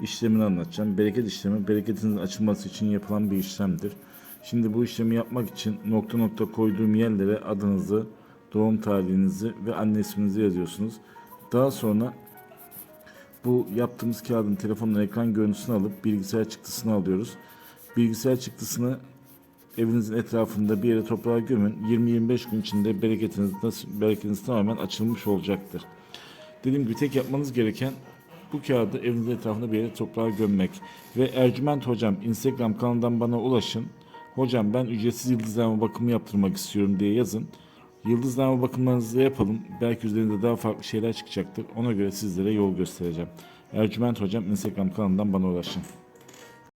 işlemini anlatacağım. Bereket işlemi bereketinizin açılması için yapılan bir işlemdir. Şimdi bu işlemi yapmak için nokta nokta koyduğum yerlere adınızı, doğum tarihinizi ve anne isminizi yazıyorsunuz. Daha sonra bu yaptığımız kağıdın telefonla ekran görüntüsünü alıp bilgisayar çıktısını alıyoruz. Bilgisayar çıktısını evinizin etrafında bir yere toprağa gömün. 20-25 gün içinde bereketiniz, bereketiniz tamamen açılmış olacaktır. Dediğim gibi tek yapmanız gereken bu kağıdı evinizin etrafında bir yere toprağa gömmek. Ve Ercüment Hocam Instagram kanalından bana ulaşın. Hocam ben ücretsiz yıldızlama bakımı yaptırmak istiyorum diye yazın. Yıldızlama bakımlarınızı yapalım. Belki üzerinde daha farklı şeyler çıkacaktır. Ona göre sizlere yol göstereceğim. Ercüment Hocam Instagram kanalından bana ulaşın.